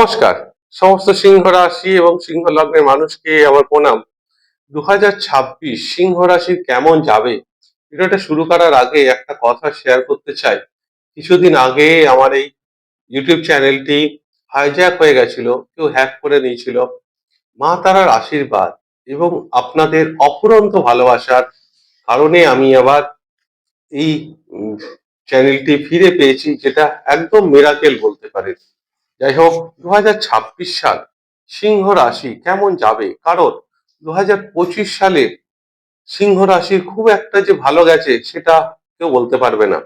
নমস্কার। সমস্ত সিংহ রাশি এবং সিংহ লগ্নের মানুষকে আমার প্রণাম। দু সিংহ রাশির কেমন যাবে? ভিডিওটা শুরু করার আগে একটা কথা শেয়ার করতে চাই। কিছুদিন আগে আমার এই ইউটিউব চ্যানেলটি হাইজ্যাক হয়ে গেছিল, কেউ হ্যাক করে নিয়েছিল। মা তারার আশীর্বাদ এবং আপনাদের অফুরন্ত ভালোবাসার কারণে আমি আবার এই চ্যানেলটি ফিরে পেয়েছি, যেটা একদম মেরাকেল বলতে পারেন। যাই হোক দু হাজার ছাব্বিশ সাল সিংহ রাশি কেমন যাবে? কারণ দু হাজার পঁচিশ সালে সিংহ রাশি খুব একটা যে ভালো গেছে সেটা কেউ বলতে পারবে না।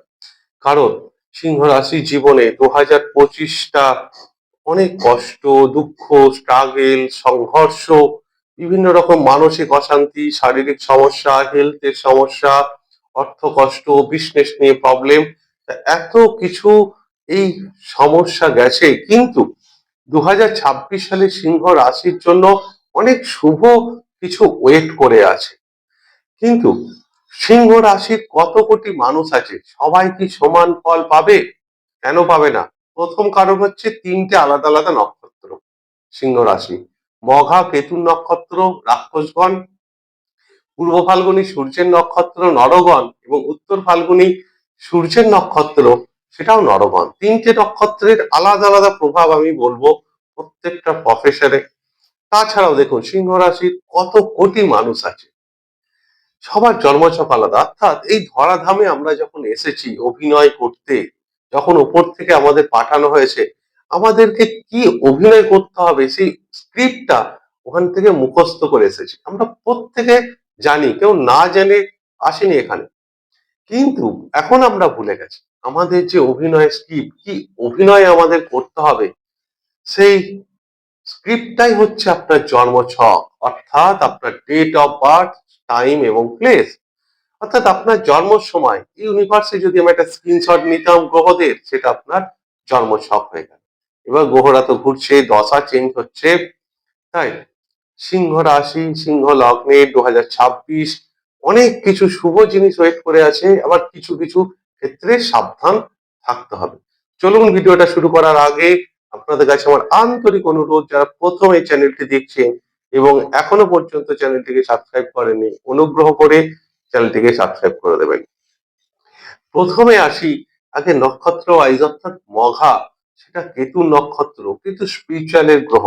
কারণ সিংহ রাশি জীবনে দু হাজার পঁচিশটা অনেক কষ্ট, দুঃখ স্ট্রাগেল সংঘর্ষ, বিভিন্ন রকম মানসিক অশান্তি, শারীরিক সমস্যা হেলথের সমস্যা অর্থ কষ্ট বিজনেস নিয়ে প্রবলেম এত কিছু এই সমস্যা গেছে কিন্তু দু হাজার ছাব্বিশ সালে সিংহ রাশির জন্য অনেক শুভ কিছু ওয়েট করে আছে। কিন্তু সিংহ রাশির কত কোটি মানুষ আছে? সবাই কি সমান ফল পাবে? কেন পাবে না? প্রথম কারণ হচ্ছে তিনটে আলাদা আলাদা নক্ষত্র সিংহ রাশি। মঘা, কেতুর নক্ষত্র, রাক্ষসগণ, পূর্ব ফাল্গুনী, সূর্যের নক্ষত্র, নরগণ এবং উত্তর ফাল্গুনী, সূর্যের নক্ষত্র সেটাও নরগণ তিনটে নক্ষত্রের আলাদা আলাদা প্রভাব আমি বলব প্রত্যেকটা প্রফেশনে তাছাড়াও দেখুন, সিংহ রাশির কত কোটি মানুষ আছে। সবার জন্মছক আলাদা। অর্থাৎ এই ধরাধামে আমরা যখন এসেছি অভিনয় করতে, যখন উপর থেকে আমাদের পাঠানো হয়েছে, আমাদেরকে কি অভিনয় করতে হবে সেই স্ক্রিপ্টটা ওখান থেকে মুখস্থ করে এসেছি। আমরা প্রত্যেকে জানি, কেউ না জেনে আসেনি এখানে। কিন্তু এখন আমরা ভুলে গেছি। আমাদের যে অভিনয় স্ক্রিপ্ট কি অভিনয় আমাদের করতে হবে? সেই স্ক্রিপ্টটাই হচ্ছে আপনার জন্ম ছক অর্থাৎ আপনার ডেট অফ বার্থ টাইম এবং প্লেস অর্থাৎ আপনার জন্ম সময় ইউনিভার্সে যদি আমি একটা স্ক্রিনশট নিতাম গ্রহদের, সেটা আপনার জন্ম ছক হয়ে গেল। এবার গ্রহরা তো ঘুরছে, দশা চেঞ্জ হচ্ছে, তাই? সিংহ রাশি, সিংহ লগ্নে, দু অনেক কিছু শুভ জিনিস ওয়েট করে আছে, আবার কিছু কিছু ক্ষেত্রে সাবধান থাকতে হবে। চলুন ভিডিওটা শুরু করার আগে আপনাদের কাছে আমার আন্তরিক অনুরোধ, যারা প্রথম এই চ্যানেলটি দেখছেন এবং এখনও পর্যন্ত চ্যানেলটিকে সাবস্ক্রাইব করেনি অনুগ্রহ করে চ্যানেলটিকে সাবস্ক্রাইব করে দেবেন। প্রথমে আসি আগে নক্ষত্র ওয়াইজ অর্থাৎ মঘা, সেটা কেতু নক্ষত্র কিন্তু স্পিরিচুয়ালের গ্রহ।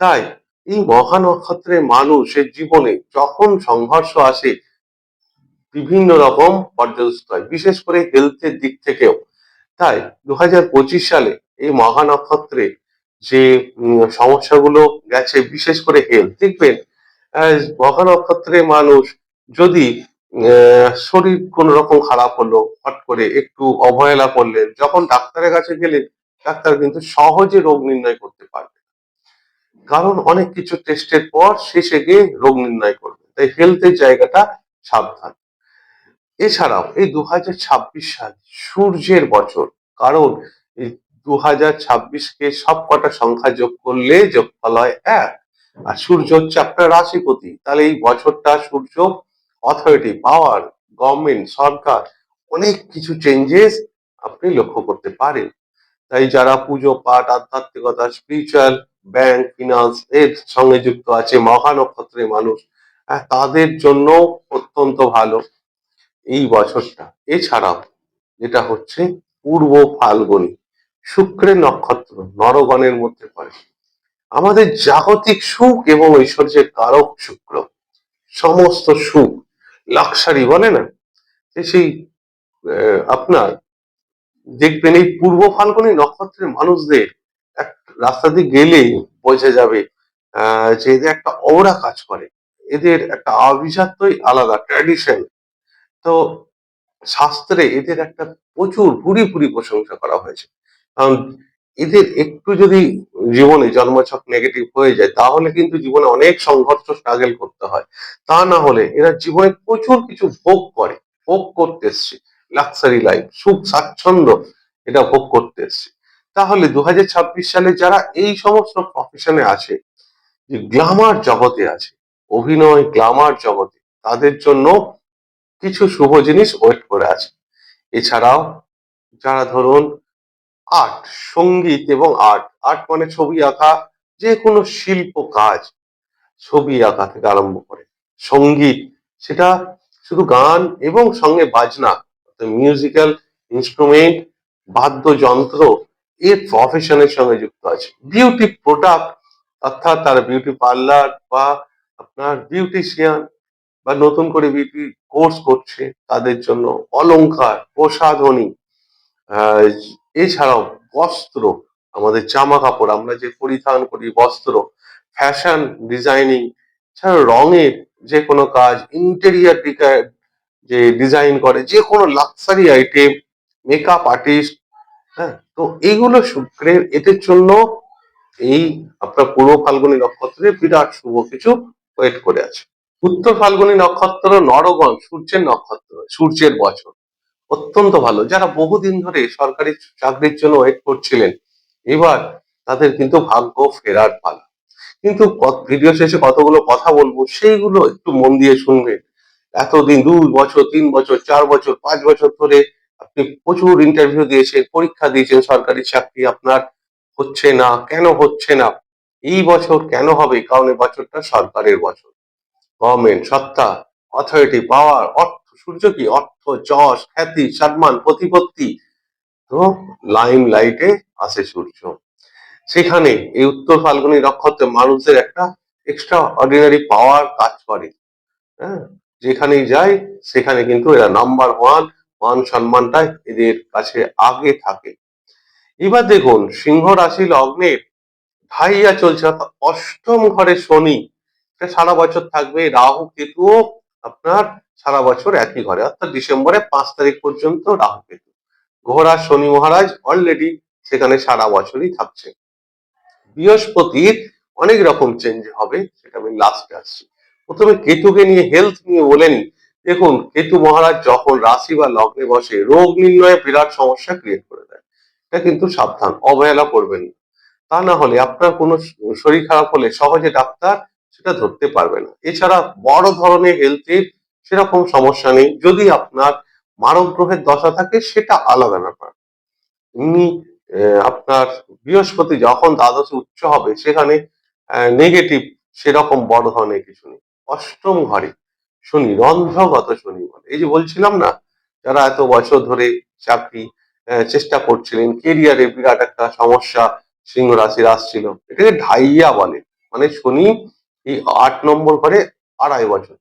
তাই এই মহা নক্ষত্রের মানুষের জীবনে যখন সংঘর্ষ আসে বিভিন্ন রকম হয় বিশেষ করে হেলথের দিক থেকেও। তাই দু হাজার পঁচিশ সালে এই মহা নক্ষত্রে যে সমস্যাগুলো গেছে বিশেষ করে হেলথ দেখবেন আহ, মহা নক্ষত্রের মানুষ যদি শরীর কোনো রকম খারাপ হলো হট করে একটু অবহেলা করলেন যখন ডাক্তারের কাছে গেলেন ডাক্তার কিন্তু সহজে রোগ নির্ণয় করতে পারবে কারণ অনেক কিছু টেস্টের পর শেষে গিয়ে রোগ নির্ণয় করবে। তাই হেলথের জায়গাটা সাবধান। এছাড়াও এই দু হাজার ছাব্বিশ সাল সূর্যের বছর কারণ এই দু হাজার ছাব্বিশ কে সব কটা সংখ্যা যোগ করলে যোগফল হয় এক। আর সূর্য হচ্ছে আপনার রাশিপতি তাহলে এই বছরটা সূর্য অথরিটি পাওয়ার গভর্নমেন্ট সরকার অনেক কিছু চেঞ্জেস আপনি লক্ষ্য করতে পারেন। তাই যারা পুজো পাঠ আধ্যাত্মিকতা স্পিরিচুয়াল ব্যাংক ফিনান্স এর সঙ্গে যুক্ত আছে মহা নক্ষত্রের মানুষ হ্যাঁ, তাদের জন্য অত্যন্ত ভালো। এই বছরটা। এছাড়াও যেটা হচ্ছে পূর্ব ফাল্গুনী, শুক্রের নক্ষত্র, নরগণের মধ্যে পড়ে। আমাদের জাগতিক সুখ এবং ঐশ্বর্যের কারক শুক্র। সমস্ত সুখ, লাক্সারি বলে না? সেই আপনার দেখবেন এই পূর্ব ফাল্গুনী নক্ষত্রের মানুষদের এক রাস্তা দিয়ে গেলেই বোঝা যাবে যে এদের একটা অওরা কাজ করে। এদের একটা আভিজাত্যই আলাদা ট্র্যাডিশন তো শাস্ত্রে এদের একটা প্রচুর ভুরি ভুরি প্রশংসা করা হয়েছে। কারণ এদের একটু যদি জীবনে জন্মছক নেগেটিভ হয়ে যায়, তাহলে কিন্তু জীবনে অনেক সংঘর্ষ স্ট্রাগল করতে হয়। তা না হলে এরা জীবনে প্রচুর কিছু ভোগ করে, ভোগ করতে এসছে। লাক্সারি লাইফ সুখ, স্বাচ্ছন্দ্য এটা ভোগ করতে এসছে। তাহলে দু হাজার ছাব্বিশ সালে যারা এই সমস্ত প্রফেশনে আছে, যে গ্লামার জগতে আছে, অভিনয় গ্লামার জগতে, তাদের জন্য কিছু শুভ জিনিস ওয়েট করে আছে। এছাড়াও যারা ধরুন আর্ট সংগীত এবং আর্ট আর্ট মানে ছবি আঁকা যে কোনো শিল্প কাজ, ছবি আঁকা থেকে আরম্ভ করে। সংগীত, সেটা শুধু গান এবং সঙ্গে বাজনা মিউজিক্যাল ইনস্ট্রুমেন্ট বাদ্যযন্ত্র, এর প্রফেশনের সঙ্গে যুক্ত আছে। বিউটি প্রোডাক্ট অর্থাৎ তারা বিউটি পার্লার বা আপনার বিউটিশিয়ান বা নতুন করে বিউটি কোর্স করছে, তাদের জন্য অলংকার, প্রসাধনী এছাড়াও বস্ত্র, আমাদের জামা কাপড়, আমরা যে পরিধান করি বস্ত্র ফ্যাশন ডিজাইনিং এছাড়াও রঙের যে কোনো কাজ ইন্টেরিয়ার যে ডিজাইন করে, যে কোনো লাক্সারি আইটেম মেকআপ আর্টিস্ট হ্যাঁ তো এইগুলো শুক্রের, এদের জন্য এই আপনার পূর্ব ফাল্গুনী নক্ষত্রে বিরাট শুভ কিছু ওয়েট করে আছে। উত্তর ফাল্গুনী নক্ষত্র, নরগণ, সূর্যের নক্ষত্র, সূর্যের বছর। অত্যন্ত ভালো। যারা বহুদিন ধরে সরকারি চাকরির জন্য ওয়েট করছিলেন, এবার তাদের কিন্তু ভাগ্য ফেরার পালা। কিন্তু ভিডিও শেষে কতগুলো কথা বলব, সেইগুলো একটু মন দিয়ে শুনবেন। এতদিন দুই বছর, তিন বছর, চার বছর, পাঁচ বছর ধরে আপনি প্রচুর ইন্টারভিউ দিয়েছেন, পরীক্ষা দিয়েছেন, সরকারি চাকরি আপনার হচ্ছে না, কেন হচ্ছে না? এই বছর কেন হবে? কারণ বছরটা সরকারের বছর। গভর্নমেন্ট, সত্তা অথরিটি পাওয়ার অর্থ, সূর্য কি? অর্থ, যশ, খ্যাতি, সম্মান, প্রতিপত্তি। তো লাইম লাইটে আসে সূর্য। সেখানে এই উত্তর ফাল্গুনি নক্ষত্রে মানুষদের একটা এক্সট্রা অর্ডিনারি পাওয়ার কাজ করে। হ্যাঁ? যেখানেই যায়, সেখানে কিন্তু এরা নাম্বার ওয়ান মান সম্মানটা এদের কাছে আগে থাকে। এবার দেখুন, সিংহ রাশি লগ্নের ঢাইয়া চলছে অষ্টম ঘরে শনি। এটা সারা বছর থাকবে। রাহু কেতু আপনার সারা বছর একই ঘরে। অর্থাৎ ডিসেম্বরের পাঁচ তারিখ পর্যন্ত রাহু কেতু। ঘোড়া, শনি মহারাজ অলরেডি সেখানে সারা বছরই থাকছে। বৃহস্পতির অনেক রকম চেঞ্জ হবে, সেটা আমি লাস্টে আসছি। প্রথমে কেতুকে নিয়ে হেলথ নিয়ে বলেনি দেখুন, কেতু মহারাজ যখন রাশি বা লগ্নে বসে, রোগ নির্ণয়ে বিরাট সমস্যা ক্রিয়েট করে দেয়। এটা কিন্তু সাবধান, অবহেলা করবেন না। তা না হলে আপনার কোনো শরীর খারাপ হলে সহজে ডাক্তার সেটা ধরতে পারবে না। এছাড়া বড় ধরনের হেলথের সেরকম সমস্যা নেই। যদি আপনার মারক গ্রহের দশা থাকে, সেটা আলাদা ব্যাপার। এমনি আপনার বৃহস্পতি যখন দ্বাদশে উচ্চ হবে, সেখানে নেগেটিভ সেরকম বড় ধরনের কিছু নেই। অষ্টম ঘরে শনি, রন্ধ্রগত শনি বলে। এই যে বলছিলাম না, যারা এত বছর ধরে চাকরি চেষ্টা করছিলেন কেরিয়ারে বিরাট একটা সমস্যা সিংহ রাশির আসছিল, এটাকে ঢাইয়া বলে। মানে শনি এই আট নম্বর ঘরে আড়াই বছর।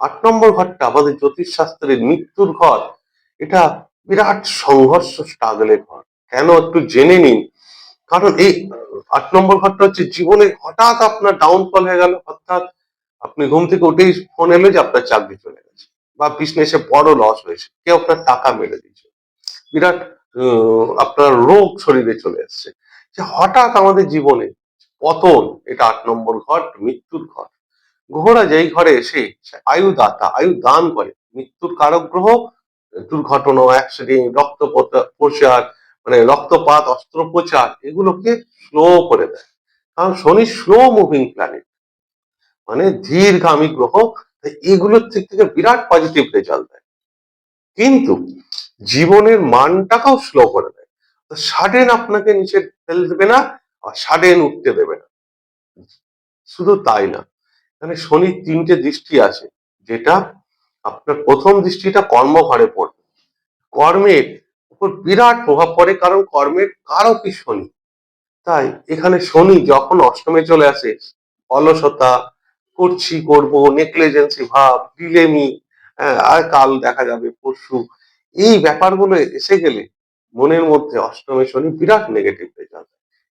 আট নম্বর ঘরটা আমাদের জ্যোতিষ শাস্ত্রের মৃত্যুর ঘর। এটা বিরাট সংঘর্ষ স্ট্রাগলের ঘর। কেন একটু জেনে নিন? কারণ এই আট নম্বর ঘরটা হচ্ছে জীবনে হঠাৎ আপনার ডাউনফল হয়ে গেল অর্থাৎ আপনি ঘুম থেকে উঠেই ফোন এলো যে আপনার চাকরি চলে গেছে বা বিজনেসে বড় লস হয়েছে, কেউ আপনার টাকা মেরে দিয়েছে। বিরাট আপনার রোগ শরীরে চলে এসছে। যে হঠাৎ আমাদের জীবনে পতন, এটা আট নম্বর ঘর মৃত্যুর ঘর। গ্রহরা যেই ঘরে এসে আয়ু দাতা আয়ু দান করে, মৃত্যুর কারক গ্রহ দুর্ঘটনা অ্যাক্সিডেন্ট রক্ত প্রচার মানে রক্তপাত, অস্ত্রোপচার, এগুলোকে স্লো করে দেয়। কারণ শনি স্লো মুভিং প্ল্যানেট মানে ধীরগামী গ্রহ এগুলোর দিক থেকে বিরাট পজিটিভ রেজাল্ট দেয়। কিন্তু জীবনের মানটাকেও স্লো করে দেয়। সাডেন আপনাকে নিচে ফেলে দেবে না সাডেন উঠতে দেবে না। শুধু তাই না, এখানে শনির তিনটে দৃষ্টি আছে, যেটা আপনার প্রথম দৃষ্টিটা কর্মঘরে পড়বে। কর্মের উপর বিরাট প্রভাব পড়ে, কারণ কর্মের কারকই শনি। তাই এখানে শনি যখন অষ্টমে চলে আসে, অলসতা করছি করব নেকলেজেন্সি ভাব ডিলেমি আর কাল দেখা যাবে, পরশু, এই ব্যাপারগুলো এসে গেলে মনের মধ্যে অষ্টমে শনি বিরাট নেগেটিভ রেজাল্ট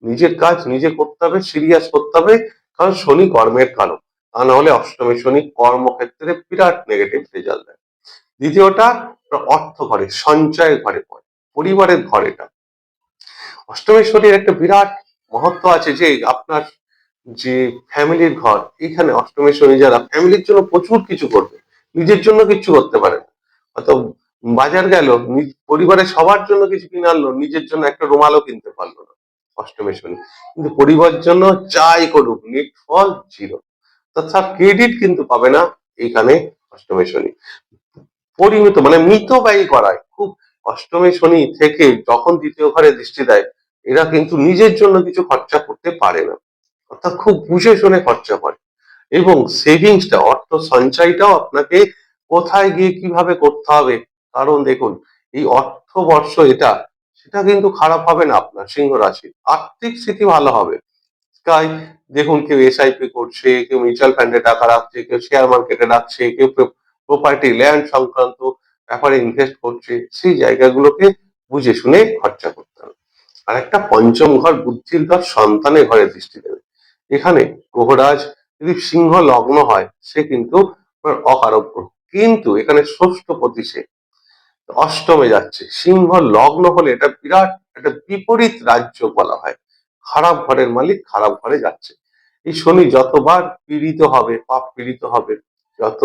নিজের কাজ নিজে করতে হবে সিরিয়াস করতে হবে, কারণ শনি কর্মের কারক তা না হলে অষ্টমী শনি কর্মক্ষেত্রে বিরাট নেগেটিভ রেজাল্ট দেয়। দ্বিতীয়টা, অর্থ ঘরে সঞ্চয় ঘরে পড়ে, পরিবারের ঘর এটা অষ্টমী শনির একটা বিরাট মহত্ব আছে যে, আপনার যে ফ্যামিলির ঘর, এখানে অষ্টমী শনি যারা, ফ্যামিলির জন্য প্রচুর কিছু করবে, নিজের জন্য কিছু করতে পারে না। হয়তো বাজার গেল পরিবারের সবার জন্য কিছু কিনে আনলো, নিজের জন্য একটা রুমালও কিনতে পারল না। অষ্টমী শনি কিন্তু পরিবার জন্য যাই করুক নিট ফল জিরো। তাছাড়া ক্রেডিট কিন্তু পাবে না, এইখানে অষ্টমী শনি। পরিমিত মানে মৃত ব্যয় করায়। খুব অষ্টমী শনি থেকে যখন দ্বিতীয় ঘরে দৃষ্টি দেয়, এরা কিন্তু নিজের জন্য কিছু খরচা করতে পারে না। অর্থাৎ খুব বুঝে শুনে খরচা করে। এবং সেভিংসটা, অর্থ সঞ্চয়টাও আপনাকে কোথায় গিয়ে কীভাবে করতে হবে? কারণ দেখুন, এই অর্থবর্ষ এটা সেটা কিন্তু খারাপ হবে না আপনার, সিংহ রাশির আর্থিক স্থিতি ভালো হবে। তাই দেখুন, কেউ এসআইপি করছে, কেউ মিউচুয়াল ফান্ডে টাকা রাখছে, কেউ শেয়ার মার্কেটে রাখছে, কেউ প্রপার্টি ল্যান্ড সংক্রান্ত ব্যাপারে ইনভেস্ট করছে, সেই জায়গাগুলোকে বুঝে শুনে খরচা করতে হবে। আর একটা পঞ্চম ঘর বুদ্ধির ঘর সন্তানের ঘরে দৃষ্টি দেবে। এখানে গ্রহরাজ, যদি সিংহ লগ্ন হয়, সে কিন্তু অকারক গ্রহ কিন্তু এখানে ষষ্ঠ পতি সে অষ্টমে যাচ্ছে। সিংহ লগ্ন হলে এটা বিরাট একটা বিপরীত রাজ্য বলা হয়। খারাপ ঘরের মালিক খারাপ ঘরে যাচ্ছে। এই শনি যতবার পীড়িত হবে, পাপ পীড়িত হবে, যত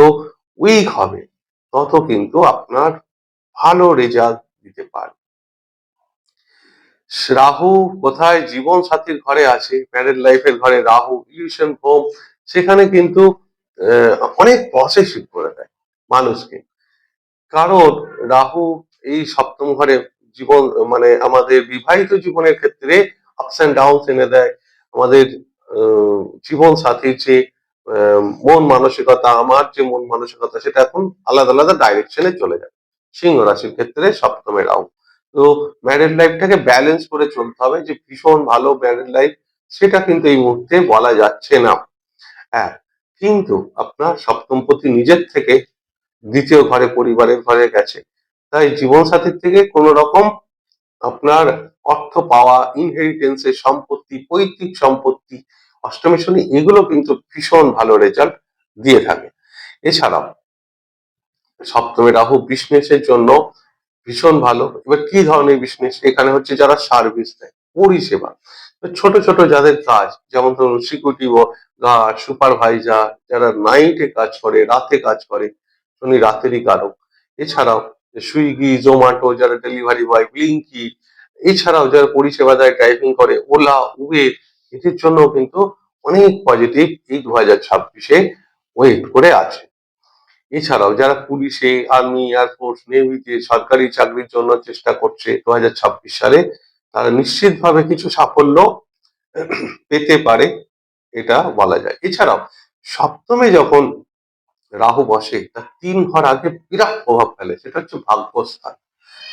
উইক হবে, তত কিন্তু আপনার ভালো রেজাল্ট দিতে পারে রাহু কোথায়? জীবন সাথীর ঘরে আছে ম্যারেড লাইফের ঘরে রাহু ইলিউশন হোম সেখানে কিন্তু অনেক পসেসিভ করে দেয় মানুষকে। কারণ রাহু এই সপ্তম ঘরে জীবন মানে আমাদের বিবাহিত জীবনের ক্ষেত্রে আপস অ্যান্ড ডাউন এনে দেয়। আমাদের জীবন সাথীর যে মন মানসিকতা, আমার যে মন মানসিকতা, সেটা এখন আলাদা আলাদা ডাইরেকশনে চলে যায় সিংহ রাশির ক্ষেত্রে সপ্তমে রাহু। তো ম্যারেড লাইফটাকে ব্যালেন্স করে চলতে হবে যে ভীষণ ভালো ম্যারেড লাইফ সেটা কিন্তু এই মুহূর্তে বলা যাচ্ছে না। হ্যাঁ কিন্তু আপনার সপ্তমপতি নিজের থেকে দ্বিতীয় ঘরে, পরিবারের ঘরে গেছে। তাই জীবন সাথীর থেকে কোনো রকম আপনার অর্থ পাওয়া ইনহেরিটেন্সের সম্পত্তি, পৈতৃক সম্পত্তি, অষ্টমী শনি, এগুলো কিন্তু ভীষণ ভালো রেজাল্ট দিয়ে থাকে। এছাড়াও, সপ্তমে রাহু বিজনেসের জন্য ভীষণ ভালো। এবার কি ধরনের বিজনেস এখানে হচ্ছে যারা সার্ভিস দেয়, পরিষেবা। ছোট ছোট যাদের কাজ, যেমন ধরুন সিকিউরিটি গার্ড সুপারভাইজার যারা নাইটে কাজ করে, রাতে কাজ করে শনি রাতেরই কারক। এছাড়াও সুইগি, জোম্যাটো, যারা ডেলিভারি বয়, ব্লিঙ্কি, এছাড়াও যারা পরিষেবা দেয়, ড্রাইভিং করে, ওলা, উবের এদের জন্য কিন্তু অনেক পজিটিভ এই দু হাজার ছাব্বিশে ওয়েট করে আছে। এছাড়াও যারা পুলিশে আর্মি এয়ারফোর্স নেভিতে সরকারি চাকরির জন্য চেষ্টা করছে দু হাজার ছাব্বিশ সালে, তারা নিশ্চিতভাবে কিছু সাফল্য পেতে পারে, এটা বলা যায়। এছাড়াও সপ্তমে যখন রাহু বসে, তার তিন ঘর আগে বিরাট প্রভাব ফেলে, সেটা হচ্ছে ভাগ্যস্থান।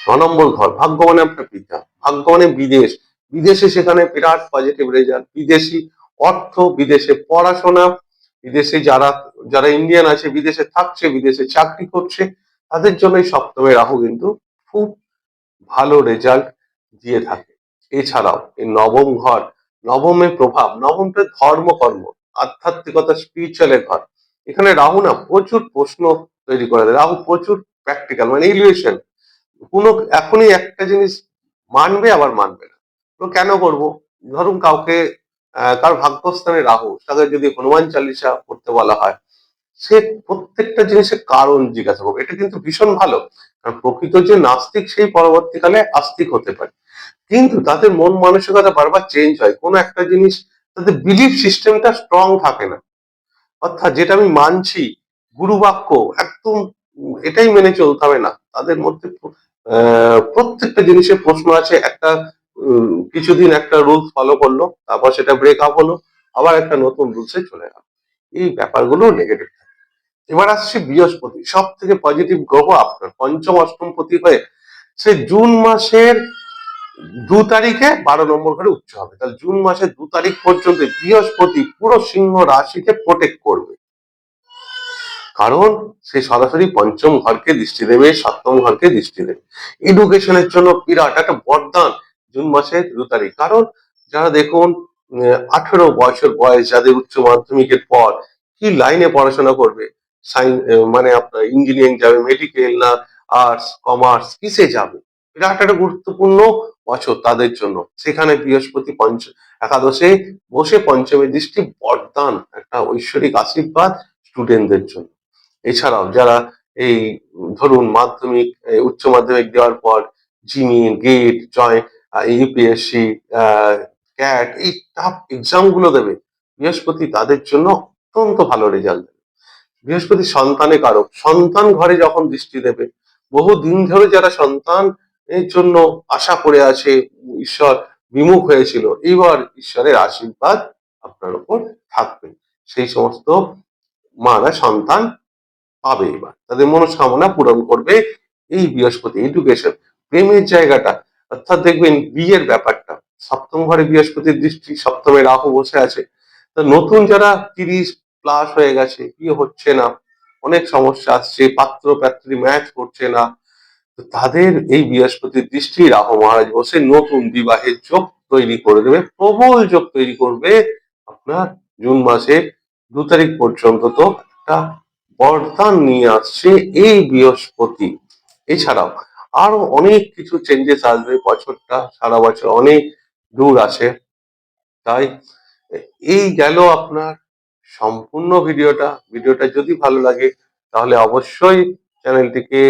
ন নম্বর ঘর ভাগ্য মানে আপনার পিতা ভাগ্য মানে বিদেশ। বিদেশে সেখানে বিরাট পজিটিভ রেজাল্ট বিদেশি অর্থ, বিদেশে পড়াশোনা, বিদেশে যারা যারা ইন্ডিয়ান আছে, বিদেশে থাকছে, বিদেশে চাকরি করছে, তাদের জন্য সপ্তমে রাহু কিন্তু খুব ভালো রেজাল্ট দিয়ে থাকে। এছাড়াও, এই নবম ঘর নবমের প্রভাব, নবমটা ধর্মকর্ম, আধ্যাত্মিকতা স্পিরিচুয়ালের ঘর। এখানে রাহু না প্রচুর প্রশ্ন তৈরি করে দেয়। রাহু প্রচুর প্র্যাকটিক্যাল মানে ইলিউশন কোনো, এখনই একটা জিনিস মানবে আবার মানবে না। তো কেন করব? ধরুন কাউকে কার ভাগ্যস্থানে রাহু, তাকে যদি হনুমান চালিসা করতে বলা হয়, সে প্রত্যেকটা জিনিসের কারণ জিজ্ঞাসা করবে। এটা কিন্তু ভীষণ ভালো। কারণ প্রকৃত যে নাস্তিক, সেই পরবর্তীকালে আস্তিক হতে পারে। কিন্তু তাদের মন মানসিকতা বারবার চেঞ্জ হয়। কোনো একটা জিনিস, তাদের বিলিফ সিস্টেমটা স্ট্রং থাকে না। অর্থাৎ যেটা আমি মানছি গুরু বাক্য একদম এটাই মেনে চলতে হবে না। তাদের মধ্যে প্রত্যেকটা জিনিসের প্রশ্ন আছে, একটা কিছুদিন একটা রুলস ফলো করল, তারপর সেটা ব্রেক আপ হলো, আবার একটা নতুন রুলসে চলে গেল এই ব্যাপারগুলো নেগেটিভ থাকে। এবার আসছে বৃহস্পতি। সব থেকে পজিটিভ গ্রহ আপনার। পঞ্চম, অষ্টম হয়ে, সে জুন মাসের দু তারিখে বারো নম্বর ঘরে উচ্চ হবে। তাহলে জুন মাসের দু তারিখ পর্যন্ত বৃহস্পতি পুরো সিংহ রাশিকে প্রোটেক্ট করবে। কারণ সে সরাসরি পঞ্চম ঘরকে দৃষ্টি দেবে, সপ্তম ঘরকে দৃষ্টি দেবে। এডুকেশনের জন্য বিরাট একটা বরদান জুন মাসের দু তারিখ। কারণ যারা দেখুন আঠেরো বছর বয়স, যাদের উচ্চ মাধ্যমিকের পর কি লাইনে পড়াশোনা করবে? সাইন্স মানে আপনার ইঞ্জিনিয়ারিং যাবে মেডিকেল না আর্টস কমার্স কিসে যাবে? বিরাট একটা গুরুত্বপূর্ণ বছর তাদের জন্য। সেখানে বৃহস্পতি পঞ্চ, একাদশে বসে পঞ্চমী দৃষ্টি বরদান, একটা ঐশ্বরিক আশীর্বাদ স্টুডেন্টদের জন্য। এছাড়াও যারা এই ধরুন মাধ্যমিক উচ্চ মাধ্যমিক দেওয়ার পর জিমি গেট জয় ইউপিএসসি ক্যাট এই টাফ এক্সামগুলো দেবে, বৃহস্পতি তাদের জন্য অত্যন্ত ভালো রেজাল্ট দেবে। বৃহস্পতি সন্তানে কারক, সন্তান ঘরে যখন দৃষ্টি দেবে বহু দিন ধরে যারা সন্তান এর জন্য আশা করে আছে ঈশ্বর বিমুখ হয়েছিল। এইবার ঈশ্বরের আশীর্বাদ আপনার উপর থাকবে। সেই সমস্ত মারা সন্তান পাবে এবার। তাদের মনস্কামনা পূরণ করবে এই বৃহস্পতি এডুকেশন প্রেমের জায়গাটা। অর্থাৎ দেখবেন বিয়ের ব্যাপারটা। সপ্তম ঘরে বৃহস্পতির দৃষ্টি, সপ্তমে রাহু বসে আছে। তো নতুন যারা তিরিশ প্লাস হয়ে গেছে, বিয়ে হচ্ছে না। অনেক সমস্যা আসছে পাত্র পাত্রী ম্যাচ করছে না। তাদের এই বৃহস্পতির দৃষ্টি রাহু মহারাজ বসে নতুন বিবাহের যোগ তৈরি করে দেবে, প্রবল যোগ তৈরি করবে। আপনার জুন মাসে দু তারিখ পর্যন্ত তো একটা বরদান নিয়ে আসছে এই বৃহস্পতি। এছাড়াও আরও অনেক কিছু চেঞ্জেস আসবে, বছরটা, সারা বছর অনেক দূর আছে। তাই এই গেল আপনার সম্পূর্ণ ভিডিওটা। ভিডিওটা যদি ভালো লাগে তাহলে অবশ্যই চ্যানেলটিকে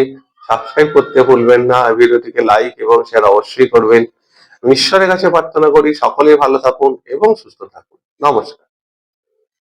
সাবস্ক্রাইব করতে ভুলবেন না ভিডিওটিকে লাইক এবং শেয়ার অবশ্যই করবেন। ঈশ্বরের কাছে প্রার্থনা করি সকলে ভালো থাকুন এবং সুস্থ থাকুন। নমস্কার।